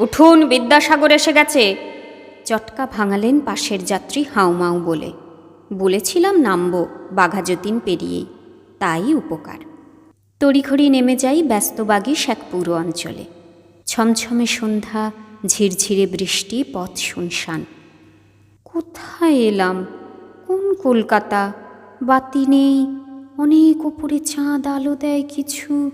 উঠুন বিদ্যাসাগর এসে গেছে। চটকা ভাঙালেন পাশের যাত্রী হাউমাউ বলে। বলেছিলাম নামবো বাঘাযতীন পেরিয়েই তাই উপকার। তড়িঘড়ি নেমে যাই ব্যস্তবাগী শেখপুর অঞ্চলে। ছমছমে সন্ধ্যা, ঝিরঝিরে বৃষ্টি, পথ শুনশান। কোথায় এলাম? কোন কলকাতা? বাতি নেই, অনেক উপরে চাঁদ আলো দেয় কিছু।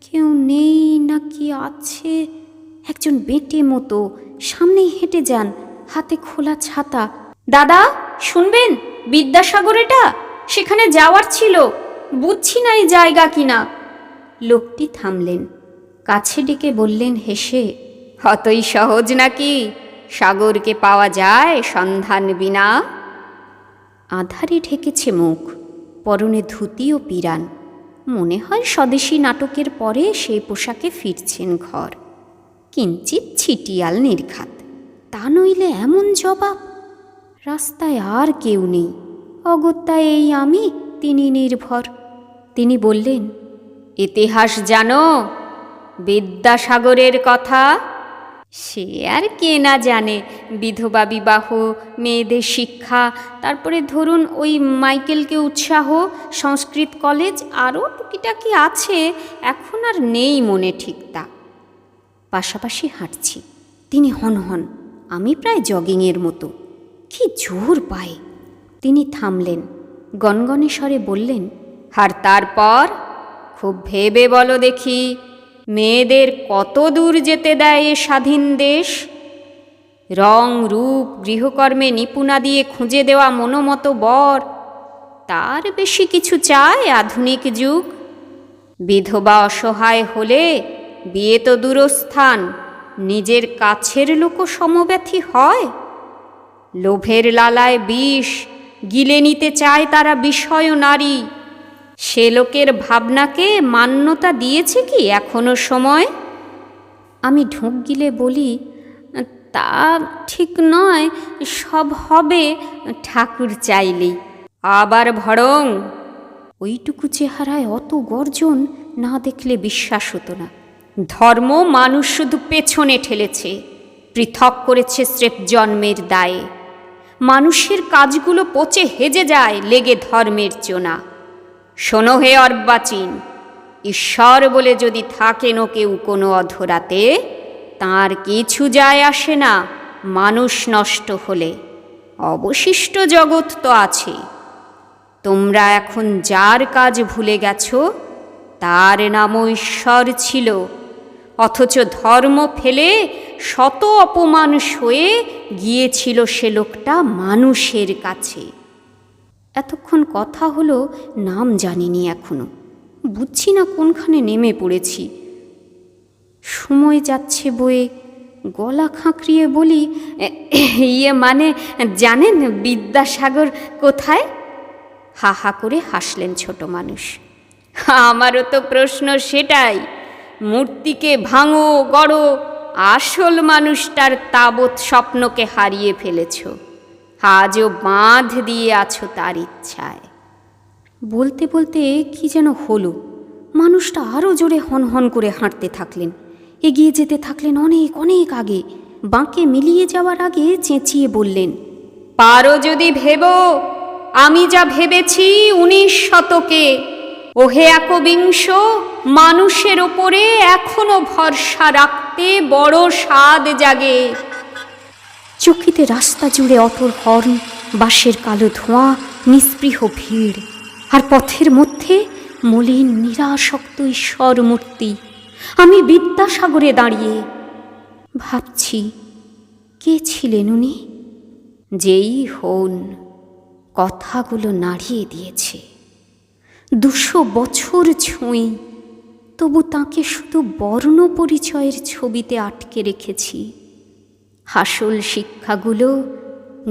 কেউ নেই নাকি আছে? একজন বেটে মতো সামনেই হেঁটে যান হাতে খোলা ছাতা। দাদা, শুনবেন? বিদ্যাসাগর এটা? সেখানে যাওয়ার ছিল। বুঝছি না এই জায়গা কিনা। লোকটি থামলেন। কাছে ডেকে বললেন হেসে, অতই সহজ নাকি? সাগরকে পাওয়া যায় সন্ধান বিনা? আধারে ঢেকেছে মুখ, পরনে ধুতি ও পিরান। মনে হয় স্বদেশী নাটকের পরে সেই পোশাকে ফিরছেন ঘর। কিঞ্চিত ছিটিয়াল নির্ঘাত। তা নইলে এমন জবাব? রাস্তায় আর কেউ নেই। অগত্যায় এই আমি, তিনি নির্ভর। তিনি বললেন, ইতিহাস জানো, বিদ্যাসাগরের কথা? সে আর কে না জানে, বিধবা বিবাহ, মেয়েদের শিক্ষা, তারপরে ধরুন ওই মাইকেলকে উৎসাহ, সংস্কৃত কলেজ আরও টুকিটাকি আছে, এখন আর নেই মনে ঠিক তা। পাশাপাশি হাঁটছি। তিনি হন হন, আমি প্রায় জগিংয়ের মতো। কি জোর পায়। তিনি থামলেন গনগনে স্বরে বললেন, আর তারপর? খুব ভেবে বলো দেখি, মেয়েদের কত দূর যেতে দেয় এ স্বাধীন দেশ? রং, রূপ, গৃহকর্মে নিপুণা দিয়ে খুঁজে দেওয়া মনোমতো বর, তার বেশি কিছু চায় আধুনিক যুগ? বিধবা অসহায় হলে বিয়ে তো দূরস্থান, নিজের কাছের লোক সমব্যথী হয়। লোভের লালায় বিষ গিলে নিতে চায় তারা বিষয় নারী। সে লোকের ভাবনাকে মান্যতা দিয়েছে কি এখনও সময়? আমি ঢোক গিলে বলি, তা ঠিক নয়, সব হবে ঠাকুর চাইলেই। আবার ভরং, ওইটুকু চেহারায় অত গর্জন না দেখলে বিশ্বাস হতো না। ধর্ম মানুষ শুধু পেছনে ঠেলেছে, পৃথক করেছে স্রেফ জন্মের দায়ে। মানুষের কাজগুলো পচে হেজে যায় লেগে ধর্মের চোনা। শোনো হে অর্বাচীন, ঈশ্বর বলে যদি থাকেন কেউ কোনো অধরাতে, তার কিছু যায় আসে না মানুষ নষ্ট হলে। অবশিষ্ট জগৎ তো আছে। তোমরা এখন যার কাজ ভুলে গেছো, তার নামও ঈশ্বর ছিল। অথচ ধর্ম ফেলে শত অপমান সয়ে গিয়েছিল সে লোকটা মানুষের কাছে। এতক্ষণ কথা হলো নাম জানিনি এখনও। বুঝছি না কোনখানে নেমে পড়েছি। সময় যাচ্ছে বয়ে, গলা খাঁকড়িয়ে বলি ইয়ে মানে জানেন বিদ্যাসাগর কোথায়? হা হা করে হাসলেন ছোট মানুষ। আমারও তো প্রশ্ন সেটাই। মূর্তিকে ভাঙো, গড়ো, আসল মানুষটার তাবৎ স্বপ্নকে হারিয়ে ফেলেছ। আজও বাঁধ দিয়ে আছো তার ইচ্ছায়। বলতে বলতে কি যেন হলো, মানুষটা আরও জোরে হন হন করে হাঁটতে থাকলেন। এগিয়ে যেতে থাকলেন অনেক অনেক আগে। বাঁকে মিলিয়ে যাওয়ার আগে চেঁচিয়ে বললেন, পারো যদি ভেবো, আমি যা ভেবেছি উনিশ শতকে ওহে একবিংশ, মানুষের ওপরে এখনও ভরসা রাখতে বড় স্বাদ জাগে। চকিতে রাস্তা জুড়ে অটর হর্ন, বাঁশের কালো ধোঁয়া, নিস্পৃহ ভিড়। আর পথের মধ্যে মলিন নিরাসক্ত ঈশ্বর মূর্তি। আমি বিদ্যাসাগরে দাঁড়িয়ে ভাবছি, কে ছিলেন উনি? যেই হন, কথাগুলো নাড়িয়ে দিয়েছে। দুশো বছর ছুঁই, তবু তাকে শুধু বর্ণ পরিচয়ের ছবিতে আটকে রেখেছি। হাসল শিক্ষাগুলো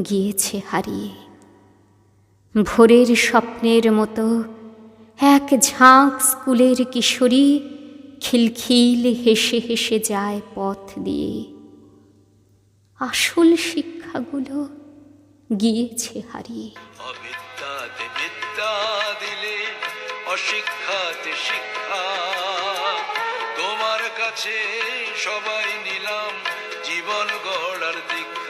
গিয়েছে হারিয়ে। ভোরের স্বপ্নের মতো এক ঝাঁক স্কুলের কিশোরী খিলখিল হেসে হেসে যায় পথ দিয়ে। আসল শিক্ষাগুলো গিয়েছে হারিয়ে। অশিক্ষাতে শিক্ষা। তোমার কাছে সবাই নিলাম জীবন গড়ার দিক